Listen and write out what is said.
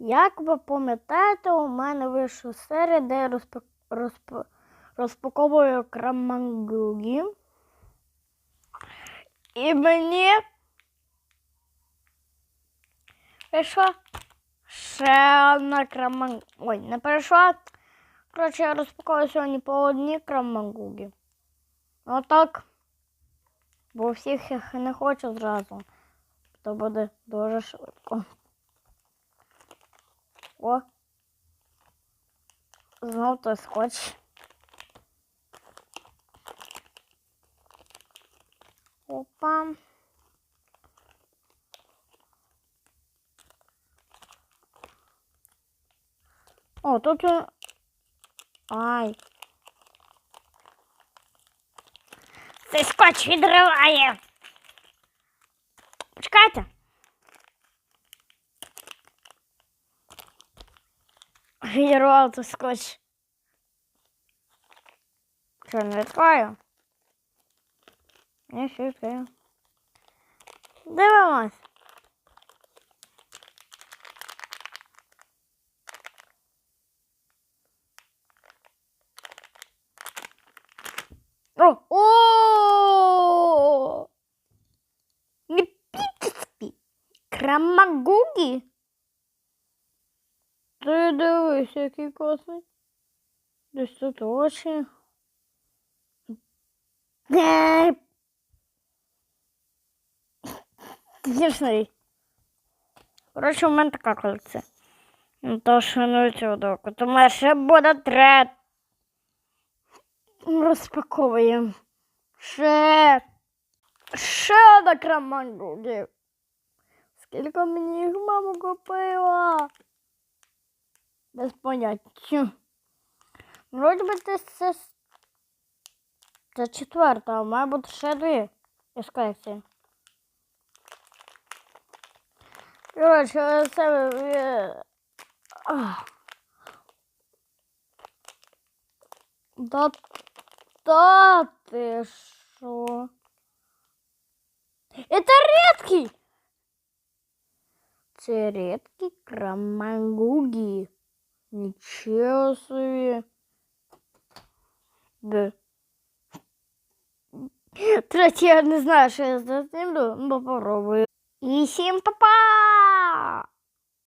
Як ви пам'ятаєте, у мене вийшла серія, де я розпак... розп... розпаковую крамангугі. І мені прийшла ще одна краманг... Ой, не прийшла. Коротше, я розпаковую сьогодні по одній крамангугі. Отак. Бо всіх їх не хочу зразу. То буде дуже швидко. О. Знов той скотч. Опа. О, тут. він- Ай. Цей скотч відриває. Чекайте. Відірвав цей скотч. Що, не відкрою? Ні, ще відкрию. Дивимось. О! О! Епічний. Крамагугі. Ти дивись, який класний. Десь тут очі. Е, Смішний. Коротше, у мене така колекція. Ну, то шаную цю доку. Тому ще буде трет. Розпаковуємо. Ще. Ще одна крамангугі. Скільки мені їх мама купила? Без поняття. Вроді би це, це, це четверта, а має бути ще дві із колекції. Коротше, це... е, ах. Да, да ти що? Это редкий! Це редкий крамагуги. Нічого собі. Да. Третій я не знаю, що я з ним, ну попробую. І всім па-па!